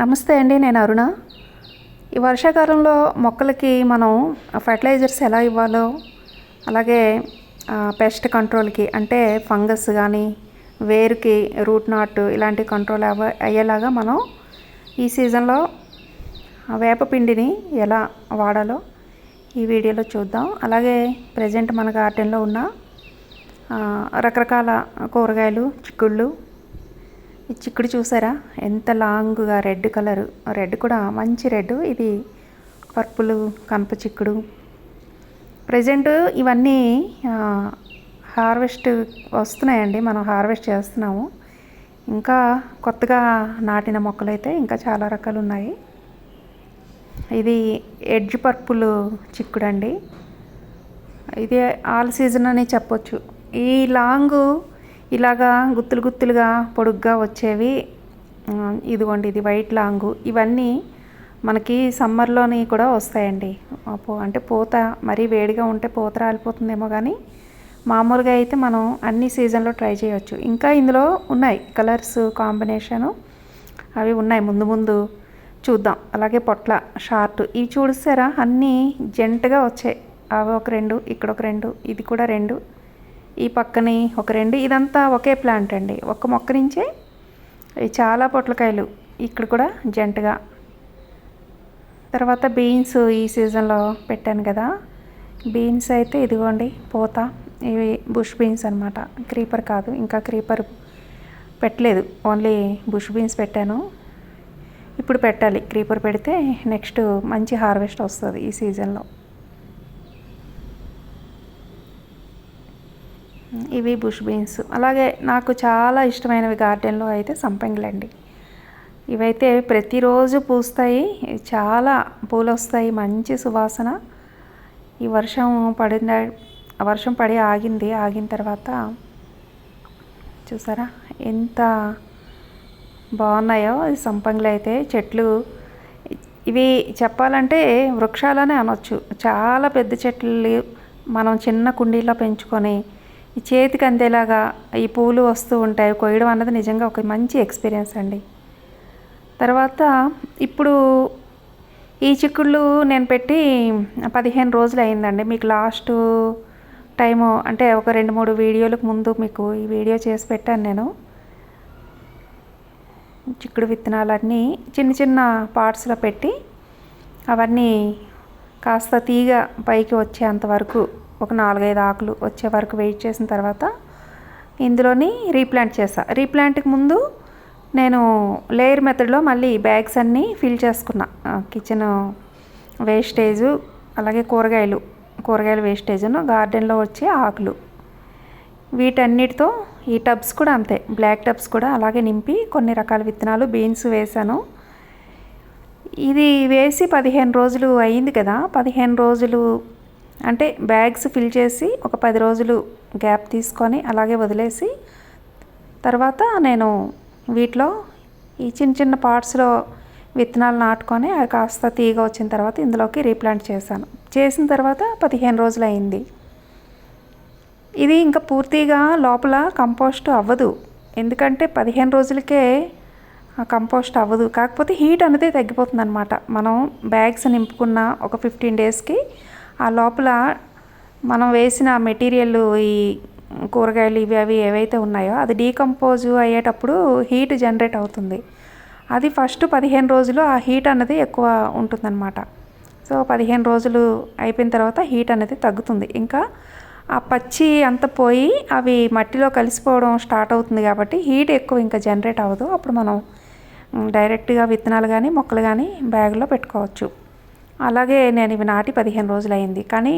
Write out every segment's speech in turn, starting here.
నమస్తే అండి నేను అరుణ. ఈ వర్షాకాలంలో మొక్కలకి మనం ఫర్టిలైజర్స్ ఎలా ఇవ్వాలో అలాగే పెస్ట్ కంట్రోల్కి అంటే ఫంగస్ కానీ వేరుకి రూట్ నాట్ ఇలాంటి కంట్రోల్ అవ అయ్యేలాగా మనం ఈ సీజన్లో వేప వేపపిండిని ఎలా వాడాలో ఈ వీడియోలో చూద్దాం. అలాగే ప్రజెంట్ మన గార్డెన్లో ఉన్న రకరకాల కూరగాయలు చిక్కుళ్ళు ఈ చిక్కుడు చూసారా? ఎంత లాంగ్గా రెడ్ కలర్. రెడ్ కూడా మంచి రెడ్. ఇది పర్పుల్ కనప చిక్కుడు. ప్రజెంట్ ఇవన్నీ హార్వెస్ట్ వస్తున్నాయండి. మనం హార్వెస్ట్ చేస్తున్నాము. ఇంకా కొత్తగా నాటిన మొక్కలైతే ఇంకా చాలా రకాలు ఉన్నాయి ఇది ఎడ్జ్ పర్పుల్ చిక్కుడు అండి ఇది ఆల్ సీజన్ అని చెప్పొచ్చు. ఈ లాంగు ఇలాగా గుత్తులు గుత్తులుగా పొడుగ్గా వచ్చేవి ఇదిగోండి ఇది వైట్ లాంగు. ఇవన్నీ మనకి సమ్మర్లోని కూడా వస్తాయండి. అంటే పూత మరీ వేడిగా ఉంటే పూత రాలిపోతుందేమో కానీ మామూలుగా అయితే మనం అన్ని సీజన్లో ట్రై చేయవచ్చు ఇంకా ఇందులో ఉన్నాయి కలర్స్ కాంబినేషను అవి ఉన్నాయి. ముందు ముందు చూద్దాం. అలాగే పొట్ల షార్ట్. ఇవి చూడిస్తారా అన్నీ జంటగా వచ్చాయి. అవి ఒక రెండు ఇక్కడ ఒక రెండు ఇది కూడా రెండు. ఈ పక్కని ఒక రెండు ఇదంతా ఒకే ప్లాంట్ అండి. ఒక్క మొక్క నుంచే చాలా పొట్లకాయలు ఇక్కడ కూడా జంటగా. తర్వాత బీన్స్ ఈ సీజన్లో పెట్టాను కదా. బీన్స్ అయితే ఇదిగోండి పోత. ఇవి బుష్ బీన్స్ అనమాట క్రీపర్ కాదు ఇంకా క్రీపర్ పెట్టలేదు. ఓన్లీ బుష్ బీన్స్ పెట్టాను. ఇప్పుడు పెట్టాలి. క్రీపర్ పెడితే నెక్స్ట్ మంచి హార్వెస్ట్ వస్తుంది ఈ సీజన్లో ఇవి బుష్ బీన్స్. అలాగే నాకు చాలా ఇష్టమైనవి గార్డెన్లో అయితే సంపంగిలండి ఇవైతే ప్రతిరోజు పూస్తాయి. చాలా పూలు వస్తాయి మంచి సువాసన. ఈ వర్షం పడిన వర్షం పడి ఆగింది. ఆగిన తర్వాత చూసారా? ఎంత బాగున్నాయో ఈ సంపంగులు అయితే. చెట్లు ఇవి చెప్పాలంటే వృక్షాలనే అనొచ్చు. చాలా పెద్ద చెట్లు మనం చిన్న కుండీలో పెంచుకొని ఈ చేతికి అందేలాగా ఈ పూలు వస్తూ ఉంటాయి. కొయ్యడం అన్నది నిజంగా ఒక మంచి ఎక్స్పీరియన్స్ అండి. తర్వాత ఇప్పుడు ఈ చిక్కుళ్ళు నేను పెట్టి పదిహేను రోజులు అయిందండి. మీకు లాస్ట్ టైము అంటే ఒక రెండు మూడు వీడియోలకు ముందు మీకు ఈ వీడియో చేసి పెట్టాను నేను. చిక్కుడు విత్తనాలన్నీ చిన్న చిన్న పార్ట్స్లో పెట్టి అవన్నీ కాస్త తీగ పైకి వచ్చేంత వరకు ఒక నాలుగైదు ఆకులు వచ్చే వరకు వెయిట్ చేసిన తర్వాత ఇందులోని రీప్లాంట్ చేసా రీప్లాంట్కి ముందు నేను లేయర్ మెథడ్లో మళ్ళీ బ్యాగ్స్ అన్నీ ఫిల్ చేసుకున్నా. కిచెన్ వేస్టేజ్ అలాగే కూరగాయలు కూరగాయల వేస్టేజ్ను గార్డెన్లో వచ్చే ఆకులు. వీటన్నిటితో ఈ టబ్స్ కూడా అంతే బ్లాక్ టబ్స్ కూడా అలాగే నింపి కొన్ని రకాల విత్తనాలు బీన్స్ వేశాను. ఇది వేసి పదిహేను రోజులు అయింది కదా పదిహేను రోజులు అంటే బ్యాగ్స్ ఫిల్ చేసి ఒక పది రోజులు గ్యాప్ తీసుకొని అలాగే వదిలేసి తర్వాత నేను వీటిలో ఈ చిన్న చిన్న పార్ట్స్లో విత్తనాలు నాటుకొని అవి కాస్త తీగ వచ్చిన తర్వాత ఇందులోకి రీప్లాంట్ చేశాను. చేసిన తర్వాత పదిహేను రోజులు అయింది. ఇది ఇంకా పూర్తిగా లోపల కంపోస్ట్ అవ్వదు. ఎందుకంటే పదిహేను రోజులకే కంపోస్ట్ అవ్వదు. కాకపోతే హీట్ అనేది తగ్గిపోతుంది అనమాట మనం బ్యాగ్స్ నింపుకున్న ఒక ఫిఫ్టీన్ డేస్కి ఆ లోపల మనం వేసిన మెటీరియల్ ఈ కూరగాయలు ఇవి అవి ఏవైతే ఉన్నాయో అది డీకంపోజ్ అయ్యేటప్పుడు హీట్ జనరేట్ అవుతుంది. అది ఫస్ట్ పదిహేను రోజులు ఆ హీట్ అనేది ఎక్కువ ఉంటుందన్నమాట. సో పదిహేను రోజులు అయిపోయిన తర్వాత హీట్ అనేది తగ్గుతుంది. ఇంకా ఆ పచ్చి అంత పోయి అవి మట్టిలో కలిసిపోవడం స్టార్ట్ అవుతుంది కాబట్టి హీట్ ఎక్కువ ఇంకా జనరేట్ అవ్వదు. అప్పుడు మనం డైరెక్ట్గా విత్తనాలు కానీ మొక్కలు కానీ బ్యాగ్లో పెట్టుకోవచ్చు. అలాగే నేను ఇవి నాటి పదిహేను రోజులు అయింది కానీ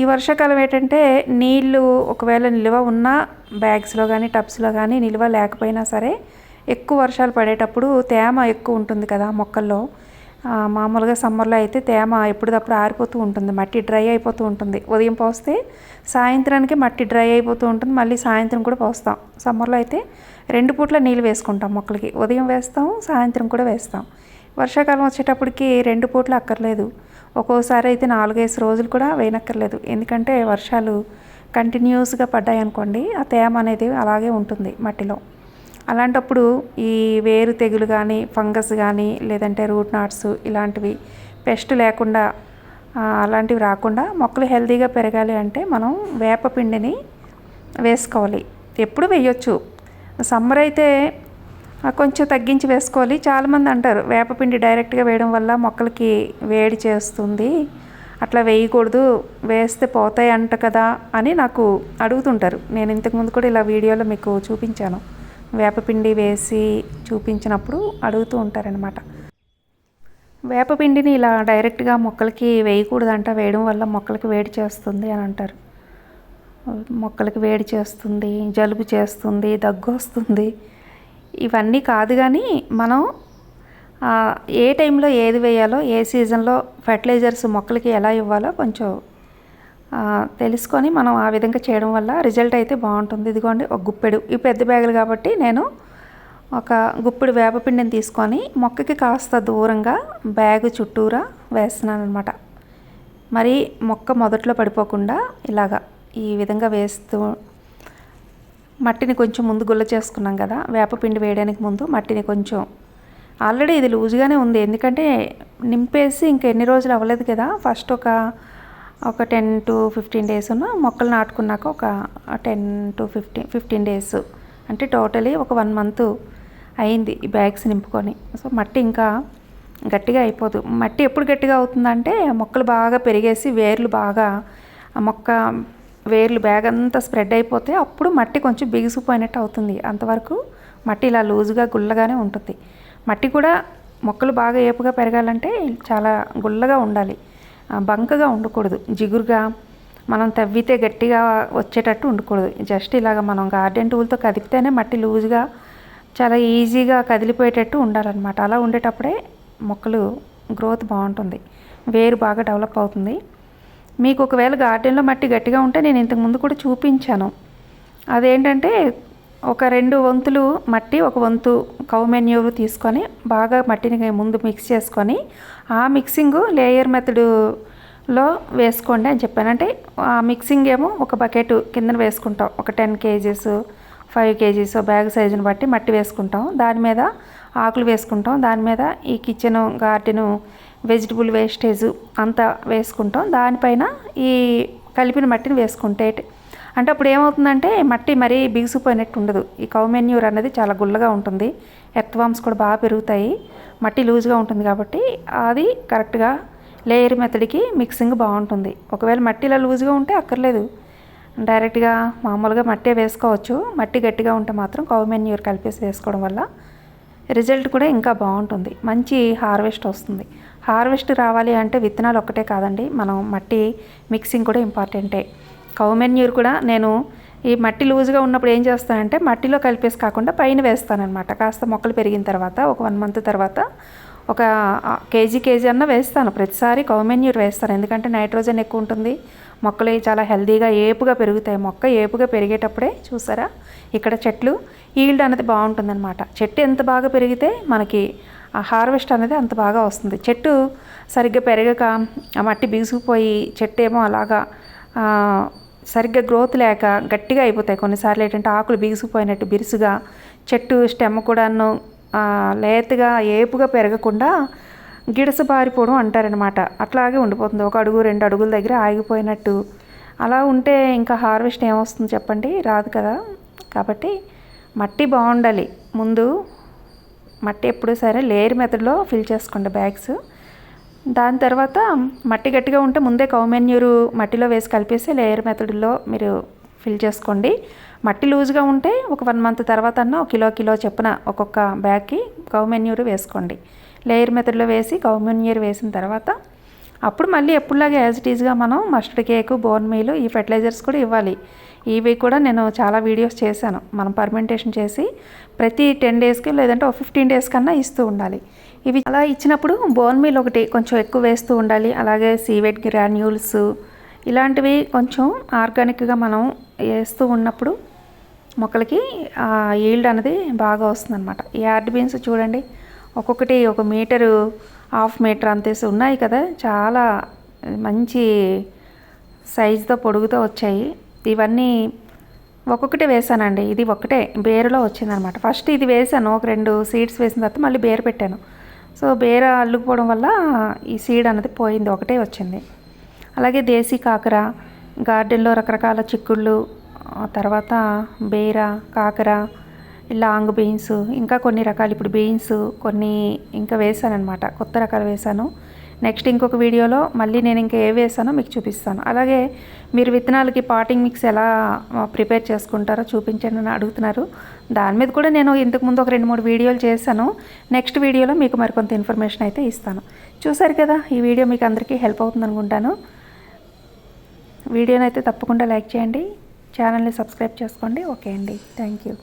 ఈ వర్షాకాలం ఏంటంటే నీళ్ళు ఒకవేళ నిల్వ ఉన్న బ్యాగ్స్లో కానీ టబ్స్లో కానీ నిల్వ లేకపోయినా సరే ఎక్కువ వర్షాలు పడేటప్పుడు తేమ ఎక్కువ ఉంటుంది కదా మొక్కల్లో. మామూలుగా సమ్మర్లో అయితే తేమ ఎప్పటికప్పుడు ఆరిపోతూ ఉంటుంది. మట్టి డ్రై అయిపోతూ ఉంటుంది. ఉదయం పోస్తే సాయంత్రానికి మట్టి డ్రై అయిపోతూ ఉంటుంది. మళ్ళీ సాయంత్రం కూడా పోస్తాం. సమ్మర్లో అయితే రెండు పూట్ల నీళ్ళు వేసుకుంటాం మొక్కలకి. ఉదయం వేస్తాం సాయంత్రం కూడా వేస్తాం. వర్షాకాలం వచ్చేటప్పటికి రెండు పూట్లు అక్కర్లేదు. ఒక్కోసారి అయితే నాలుగైదు రోజులు కూడా వేయనక్కర్లేదు. ఎందుకంటే వర్షాలు కంటిన్యూస్గా పడ్డాయి అనుకోండి ఆ తేమ అనేది అలాగే ఉంటుంది మట్టిలో. అలాంటప్పుడు ఈ వేరు తెగులు కానీ ఫంగస్ కానీ లేదంటే రూట్ నాట్స్ ఇలాంటివి పెస్ట్ లేకుండా అలాంటివి రాకుండా మొక్కలు హెల్తీగా పెరగాలి అంటే మనం వేపపిండిని వేసుకోవాలి. ఎప్పుడు వేయొచ్చు. సమ్మర్ అయితే కొంచెం తగ్గించి వేసుకోవాలి. చాలామంది అంటారు వేపపిండి డైరెక్ట్గా వేయడం వల్ల మొక్కలకి వేడి చేస్తుంది. అట్లా వేయకూడదు వేస్తే పోతాయి అంట కదా అని నాకు అడుగుతుంటారు. నేను ఇంతకుముందు కూడా ఇలా వీడియోలో మీకు చూపించాను. వేపపిండి వేసి చూపించినప్పుడు అడుగుతూ ఉంటారనమాట వేపపిండిని ఇలా డైరెక్ట్గా మొక్కలకి వేయకూడదంట వేయడం వల్ల మొక్కలకి వేడి చేస్తుంది అని అంటారు. మొక్కలకి వేడి చేస్తుంది జలుబు చేస్తుంది దగ్గు వస్తుంది. ఇవన్నీ కాదు కానీ మనం ఏ టైంలో ఏది వేయాలో ఏ సీజన్లో ఫెర్టిలైజర్స్ మొక్కలకి ఎలా ఇవ్వాలో కొంచెం తెలుసుకొని మనం ఆ విధంగా చేయడం వల్ల రిజల్ట్ అయితే బాగుంటుంది. ఇదిగోండి ఒక గుప్పెడు. ఈ పెద్ద బ్యాగులు కాబట్టి నేను ఒక గుప్పెడు వేపపిండిని తీసుకొని మొక్కకి కాస్త దూరంగా బ్యాగు చుట్టూరా వేస్తున్నాను అనమాట మరి మొక్క మొదట్లో పడిపోకుండా ఇలాగా ఈ విధంగా వేస్తూ మట్టిని కొంచెం ముందు గుల్ల చేసుకున్నాం కదా వేపపిండి వేయడానికి ముందు మట్టిని కొంచెం. ఆల్రెడీ ఇది లూజ్గానే ఉంది ఎందుకంటే నింపేసి ఇంకా ఎన్ని రోజులు అవ్వలేదు కదా ఫస్ట్ ఒక ఒక టెన్ టు ఫిఫ్టీన్ డేస్ ఉన్న మొక్కలు నాటుకున్నాక ఒక ten to fifteen fifteen days అంటే టోటలీ ఒక వన్ మంత్ అయింది ఈ బ్యాగ్స్ నింపుకొని. సో మట్టి ఇంకా గట్టిగా అయిపోదు. మట్టి ఎప్పుడు గట్టిగా అవుతుందంటే మొక్కలు బాగా పెరిగేసి వేర్లు బాగా ఆ మొక్క వేర్లు బ్యాగ్ అంతా స్ప్రెడ్ అయిపోతే అప్పుడు మట్టి కొంచెం బిగుసుకుపోయినట్టు అవుతుంది. అంతవరకు మట్టి ఇలా లూజుగా గుల్లగానే ఉంటుంది. మట్టి కూడా మొక్కలు బాగా ఏపుగా పెరగాలంటే చాలా గుల్లగా ఉండాలి. బంకగా ఉండకూడదు. జిగురుగా మనం తవ్వితే గట్టిగా వచ్చేటట్టు ఉండకూడదు. జస్ట్ ఇలాగ మనం గార్డెన్ టూల్తో కదిపితేనే మట్టి లూజుగా చాలా ఈజీగా కదిలిపోయేటట్టు ఉండాలన్నమాట. అలా ఉండేటప్పుడే మొక్కలు గ్రోత్ బాగుంటుంది. వేరు బాగా డెవలప్ అవుతుంది. మీకు ఒకవేళ గార్డెన్లో మట్టి గట్టిగా ఉంటే నేను ఇంతకు ముందు కూడా చూపించాను. అదేంటంటే ఒక రెండు వంతులు మట్టి ఒక వంతు కౌ మెన్యూరు తీసుకొని బాగా మట్టిని ముందు మిక్స్ చేసుకొని ఆ మిక్సింగ్ లేయర్ మెథడ్లో వేసుకోండి అని చెప్పాను. అంటే ఆ మిక్సింగ్ ఏమో ఒక బకెట్ కిందన వేసుకుంటాం. ఒక ten kgs five kgs bag సైజుని బట్టి మట్టి వేసుకుంటాం. దాని మీద ఆకులు వేసుకుంటాం. దాని మీద ఈ కిచెన్ గార్డెను వెజిటబుల్ వేస్టేజ్ అంతా వేసుకుంటాం. దానిపైన ఈ కలిపిన మట్టిని వేసుకుంటే అంటే అప్పుడు ఏమవుతుందంటే మట్టి మరీ బిగుసిపోయినట్టు ఉండదు. ఈ కౌమెన్యూర్ అనేది చాలా గుల్లగా ఉంటుంది. ఎర్త్వామ్స్ కూడా బాగా పెరుగుతాయి. మట్టి లూజ్గా ఉంటుంది కాబట్టి అది కరెక్ట్గా లేయర్ మెథడ్కి మిక్సింగ్ బాగుంటుంది. ఒకవేళ మట్టి ఇలా లూజ్గా ఉంటే అక్కర్లేదు. డైరెక్ట్గా మామూలుగా మట్టే వేసుకోవచ్చు. మట్టి గట్టిగా ఉంటే మాత్రం కౌమెన్యూర్ కలిపేసి వేసుకోవడం వల్ల రిజల్ట్ కూడా ఇంకా బాగుంటుంది. మంచి హార్వెస్ట్ వస్తుంది. హార్వెస్ట్ రావాలి అంటే విత్తనాలు ఒక్కటే కాదండి. మనం మట్టి మిక్సింగ్ కూడా ఇంపార్టెంటే. కౌమెన్యూర్ కూడా నేను ఈ మట్టి లూజ్గా ఉన్నప్పుడు ఏం చేస్తానంటే మట్టిలో కలిపేసి కాకుండా పైన వేస్తానమాట కాస్త మొక్కలు పెరిగిన తర్వాత ఒక వన్ మంత్ తర్వాత ఒక కేజీ కేజీ అన్న వేస్తాను. ప్రతిసారి కౌమెన్యూర్ వేస్తాను. ఎందుకంటే నైట్రోజన్ ఎక్కువ ఉంటుంది. మొక్కలు చాలా హెల్దీగా ఏపుగా పెరుగుతాయి. మొక్క ఏపుగా పెరిగేటప్పుడే చూసారా? ఇక్కడ చెట్లు ఈల్డ్ అనేది బాగుంటుందన్నమాట. చెట్టు ఎంత బాగా పెరిగితే మనకి ఆ హార్వెస్ట్ అనేది అంత బాగా వస్తుంది. చెట్టు సరిగ్గా పెరగక ఆ మట్టి బిగుసుకుపోయి చెట్టు ఏమో అలాగా సరిగ్గా గ్రోత్ లేక గట్టిగా అయిపోతాయి. కొన్నిసార్లు ఏంటంటే ఆకులు బిగుసుకుపోయినట్టు బిరుసుగా చెట్టు స్టెమ్ కూడాను లేతగా ఏపుగా పెరగకుండా గిడస బారిపోవడం అంటారనమాట అట్లాగే ఉండిపోతుంది. ఒక అడుగు రెండు అడుగుల దగ్గర ఆగిపోయినట్టు. అలా ఉంటే ఇంకా హార్వెస్ట్ ఏమొస్తుంది చెప్పండి? రాదు కదా. కాబట్టి మట్టి బాగుండాలి. ముందు మట్టి ఎప్పుడు సరే లేయర్ మెథడ్లో ఫిల్ చేసుకోండి బ్యాగ్స్. దాని తర్వాత మట్టి గట్టిగా ఉంటే ముందే కౌమెన్యూరు మట్టిలో వేసి కలిపేసి లేయర్ మెథడ్లో మీరు ఫిల్ చేసుకోండి. మట్టి లూజ్గా ఉంటే ఒక వన్ మంత్ తర్వాత అన్న ఒక కిలో కిలో చెప్పిన ఒక్కొక్క బ్యాగ్కి కౌమెన్యూరు వేసుకోండి. లేయర్ మెథడ్లో వేసి కౌమెన్యూర్ వేసిన తర్వాత అప్పుడు మళ్ళీ ఎప్పుడులాగా యాజ్ ఇట్ ఈజ్గా మనం మస్టర్డ్ కేకు బోన్ మీలు ఈ ఫెర్టిలైజర్స్ కూడా ఇవ్వాలి. ఇవి కూడా నేను చాలా వీడియోస్ చేశాను. మనం పర్మెంటేషన్ చేసి ప్రతి టెన్ డేస్కి లేదంటే ఒక ఫిఫ్టీన్ డేస్ కన్నా ఇస్తూ ఉండాలి. ఇవి అలా ఇచ్చినప్పుడు బోన్ మీల్ ఒకటి కొంచెం ఎక్కువ వేస్తూ ఉండాలి. అలాగే సీవెట్ గ్రాన్యూల్స్ ఇలాంటివి కొంచెం ఆర్గానిక్గా మనం వేస్తూ ఉన్నప్పుడు మొక్కలకి ఈల్డ్ అనేది బాగా వస్తుందన్నమాట. ఈ యార్డ్ బీన్స్ చూడండి. ఒక్కొక్కటి ఒక మీటరు హాఫ్ మీటర్ అంతేసి ఉన్నాయి కదా. చాలా మంచి సైజుతో పొడుగుతో వచ్చాయి. ఇవన్నీ ఒక్కొక్కటి వేసానండి. ఇది ఒక్కటే బేరులో వచ్చిందనమాట. ఫస్ట్ ఇది వేసాను ఒక రెండు సీడ్స్ వేసిన తర్వాత మళ్ళీ బేరు పెట్టాను. సో బేర అల్లుకుపోవడం వల్ల ఈ సీడ్ అన్నది పోయింది ఒకటే వచ్చింది. అలాగే దేశీ కాకర గార్డెన్లో రకరకాల చిక్కుళ్ళు తర్వాత బేర కాకర లాంగ్ బీన్స్ ఇంకా కొన్ని రకాలు. ఇప్పుడు బీన్స్ కొన్ని ఇంకా వేసానమాట కొత్త రకాలు వేసాను. నెక్స్ట్ ఇంకొక వీడియోలో మళ్ళీ నేను ఇంకా ఏ వేసానో మీకు చూపిస్తాను. అలాగే మీరు విత్తనాలకి పాటింగ్ మిక్స్ ఎలా ప్రిపేర్ చేసుకుంటారో చూపించండి అని అడుగుతున్నారు. దాని మీద కూడా నేను ఇంతకుముందు ఒక రెండు మూడు వీడియోలు చేశాను. నెక్స్ట్ వీడియోలో మీకు మరికొంత ఇన్ఫర్మేషన్ అయితే ఇస్తాను. చూసారు కదా ఈ వీడియో మీకు అందరికీ హెల్ప్ అవుతుంది అనుకుంటాను. వీడియోని అయితే తప్పకుండా లైక్ చేయండి. ఛానల్ని సబ్స్క్రైబ్ చేసుకోండి. ఓకే అండి. Thank you.